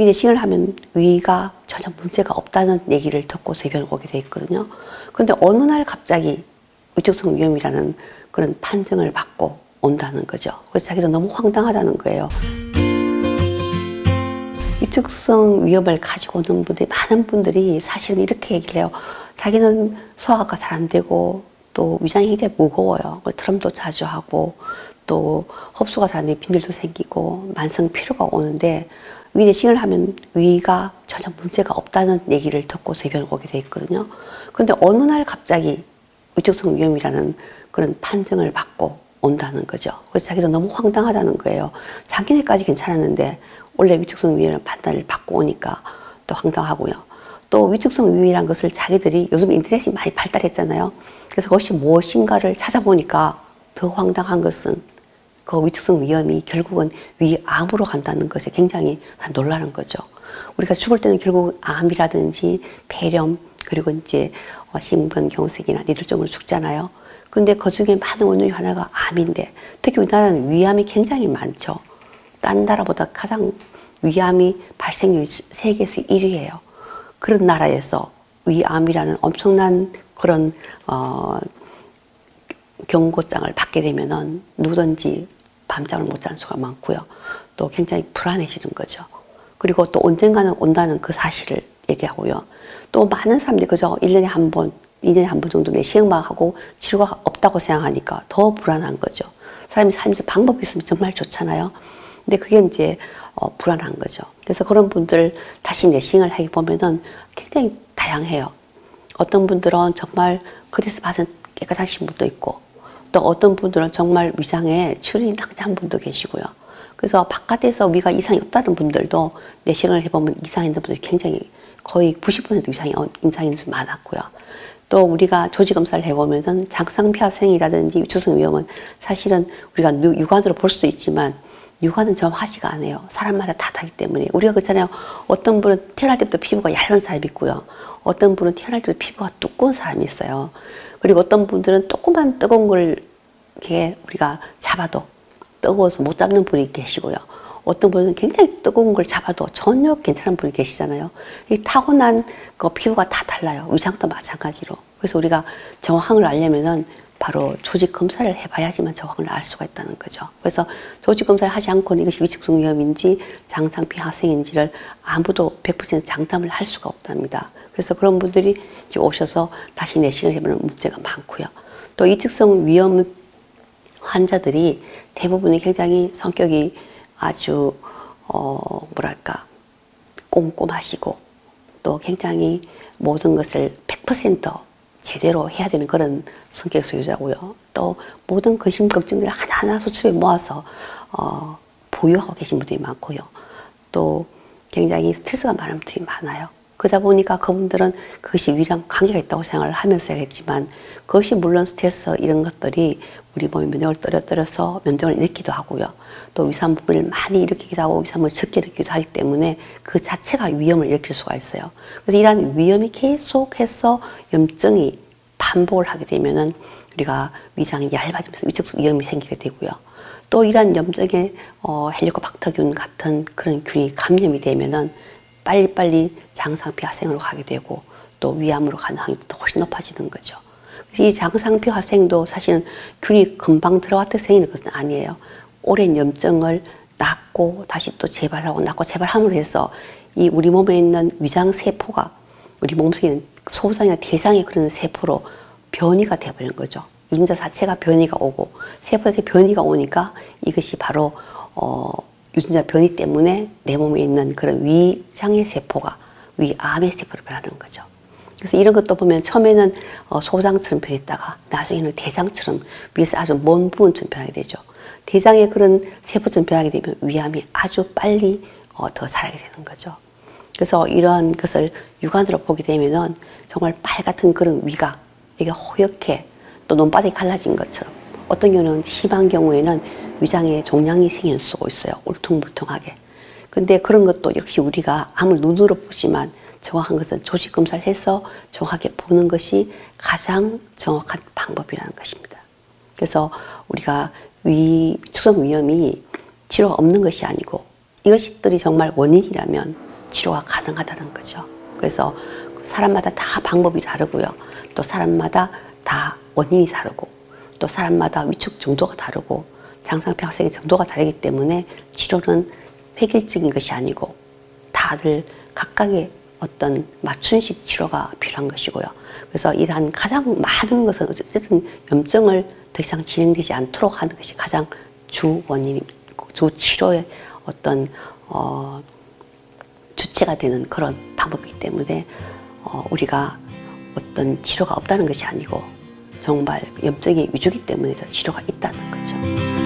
위내시경을 하면 위가 전혀 문제가 없다는 얘기를 듣고 제병을 오게 돼 있거든요. 근데 어느 날 갑자기 위축성 위염이라는 그런 판정을 받고 온다는 거죠. 그래서 자기도 너무 황당하다는 거예요. 위축성 위염을 가지고 오는 분들이 많은 분들이 사실은 이렇게 얘기를 해요. 자기는 소화가 잘 안 되고 또 위장이 굉장히 무거워요. 그 트럼도 자주 하고 또 흡수가 잘안 되고 빈들도 생기고 만성 피로가 오는데 위내시경을 하면 위가 전혀 문제가 없다는 얘기를 듣고 제병을 오게 돼 있거든요. 근데 어느 날 갑자기 위축성 위염이라는 그런 판정을 받고 온다는 거죠. 그래서 자기도 너무 황당하다는 거예요. 자기네까지 괜찮았는데 원래 위축성 위염 판단을 받고 오니까 또 황당하고요. 또 위축성 위염이라는 것을 자기들이 요즘 인터넷이 많이 발달했잖아요. 그래서 그것이 무엇인가를 찾아보니까 더 황당한 것은 그 위축성 위염이 결국은 위암으로 간다는 것에 굉장히 놀라는 거죠. 우리가 죽을 때는 결국 암이라든지 폐렴 그리고 이제 어, 심근경색이나 뇌졸중으로 죽잖아요. 근데 그 중에 많은 원인이 하나가 암인데 특히 우리나라는 위암이 굉장히 많죠. 딴 나라보다 가장 위암이 발생률이 세계에서 1위예요. 그런 나라에서 위암이라는 엄청난 그런 어, 경고장을 받게 되면은 누구든지 밤잠을 못 자는 수가 많고요. 또 굉장히 불안해지는 거죠. 그리고 또 언젠가는 온다는 그 사실을 얘기하고요. 또 많은 사람들이 그저 1년에 한 번, 2년에 한 번 정도 내시경만 하고 치료가 없다고 생각하니까 더 불안한 거죠. 사람이 살면서 방법이 있으면 정말 좋잖아요. 근데 그게 이제 어, 불안한 거죠. 그래서 그런 분들 다시 내시경을 하게 보면은 굉장히 다양해요. 어떤 분들은 정말 그데서 봐서 깨끗하신 분도 있고 또 어떤 분들은 정말 위장에 출혈이 낭자한 분도 계시고요. 그래서 바깥에서 위가 이상이 없다는 분들도 내시경을 해보면 이상 있는 분들이 굉장히 거의 90% 이상이 이상이 있는 분이 많았고요. 또 우리가 조직 검사를 해보면은 장상폐하생이라든지 위축성 위험은 사실은 우리가 유- 육안으로 볼 수도 있지만 육안은 정확하지가 않아요. 사람마다 다 다르기 때문에 우리가 그렇잖아요. 어떤 분은 태어날 때부터 피부가 얇은 사람이 있고요. 어떤 분은 태어날 때부터 피부가 두꺼운 사람이 있어요. 그리고 어떤 분들은 조그만 뜨거운 걸 이렇게 우리가 잡아도 뜨거워서 못 잡는 분이 계시고요. 어떤 분은 굉장히 뜨거운 걸 잡아도 전혀 괜찮은 분이 계시잖아요. 이 타고난 그 피부가 다 달라요. 위장도 마찬가지로. 그래서 우리가 걸 알려면은 바로 조직 검사를 해봐야지만 정확을 알 수가 있다는 거죠. 그래서 조직 검사를 하지 않고는 이것이 위축성 위염인지 장상피 하생인지를 아무도 100% 장담을 할 수가 없답니다. 그래서 그런 분들이 오셔서 다시 내시경을 해보는 문제가 많고요. 또 이측성 위염 환자들이 대부분이 굉장히 성격이 아주 어 뭐랄까 꼼꼼하시고 또 굉장히 모든 것을 100% 제대로 해야 되는 그런 성격 소유자고요. 또 모든 근심 걱정들을 하나하나 수첩에 모아서 어 보유하고 계신 분들이 많고요. 또 굉장히 스트레스가 많은 분들이 많아요. 그러다 보니까 그분들은 그것이 위랑 관계가 있다고 생각을 하면서 했지만 그것이 물론 스트레스 이런 것들이 우리 몸의 면역을 떨어뜨려서 면역을 잃기도 하고요. 또 위산부를 많이 일으키기도 하고 위산부를 적게 일으키기도 하기 때문에 그 자체가 위험을 일으킬 수가 있어요. 그래서 이러한 위험이 계속해서 염증이 반복을 하게 되면은 우리가 위장이 얇아지면서 위축성 위험이 생기게 되고요. 또 이러한 염증에 어, 헬리코박터균 같은 그런 균이 감염이 되면은 빨리빨리 장상피 화생으로 가게 되고 또 위암으로 가는 확률도 훨씬 높아지는 거죠. 그래서 이 장상피 화생도 사실은 균이 금방 들어왔다 생기는 것은 아니에요. 오랜 염증을 낫고 다시 또 재발하고 낫고 재발함으로 해서 이 우리 몸에 있는 위장 세포가 우리 몸속에 있는 소장이나 대장의 그런 세포로 변이가 돼버리는 거죠. 유전자 자체가 변이가 오고 세포에 변이가 오니까 이것이 바로 어, 유전자 변이 때문에 내 몸에 있는 그런 위장의 세포가 위암의 세포로 변하는 거죠. 그래서 이런 것도 보면 처음에는 어, 소장처럼 변했다가 나중에는 대장처럼 위에서 아주 먼 부분처럼 변하게 되죠. 대장의 그런 세포처럼 변하게 되면 위암이 아주 빨리 어, 더 살아게 되는 거죠. 그래서 이러한 것을 육안으로 보게 되면은 정말 빨 같은 그런 위가 이게 허옇게 또 논바닥이 갈라진 것처럼 어떤 경우는 심한 경우에는 위장에 종양이 생기는 수가 있어요. 울퉁불퉁하게. 근데 그런 것도 역시 우리가 아무리 눈으로 보지만 정확한 것은 조직 검사를 해서 정확하게 보는 것이 가장 정확한 방법이라는 것입니다. 그래서 우리가 위 축성 위염이 치료가 없는 것이 아니고 이것들이 정말 원인이라면 치료가 가능하다는 거죠. 그래서 사람마다 다 방법이 다르고요. 또 사람마다 다 원인이 다르고 또 사람마다 위축 정도가 다르고 장상평생의 정도가 다르기 때문에 치료는 획일적인 것이 아니고 다들 각각의 어떤 맞춤식 치료가 필요한 것이고요. 그래서 이러한 가장 많은 것은 어쨌든 염증을 더 이상 진행되지 않도록 하는 것이 가장 주 원인, 주 치료의 어떤 어, 주체가 되는 그런 방법이기 때문에 어, 우리가 어떤 치료가 없다는 것이 아니고 정말 염증이 위주기 때문에 더 치료가 있다는 거죠.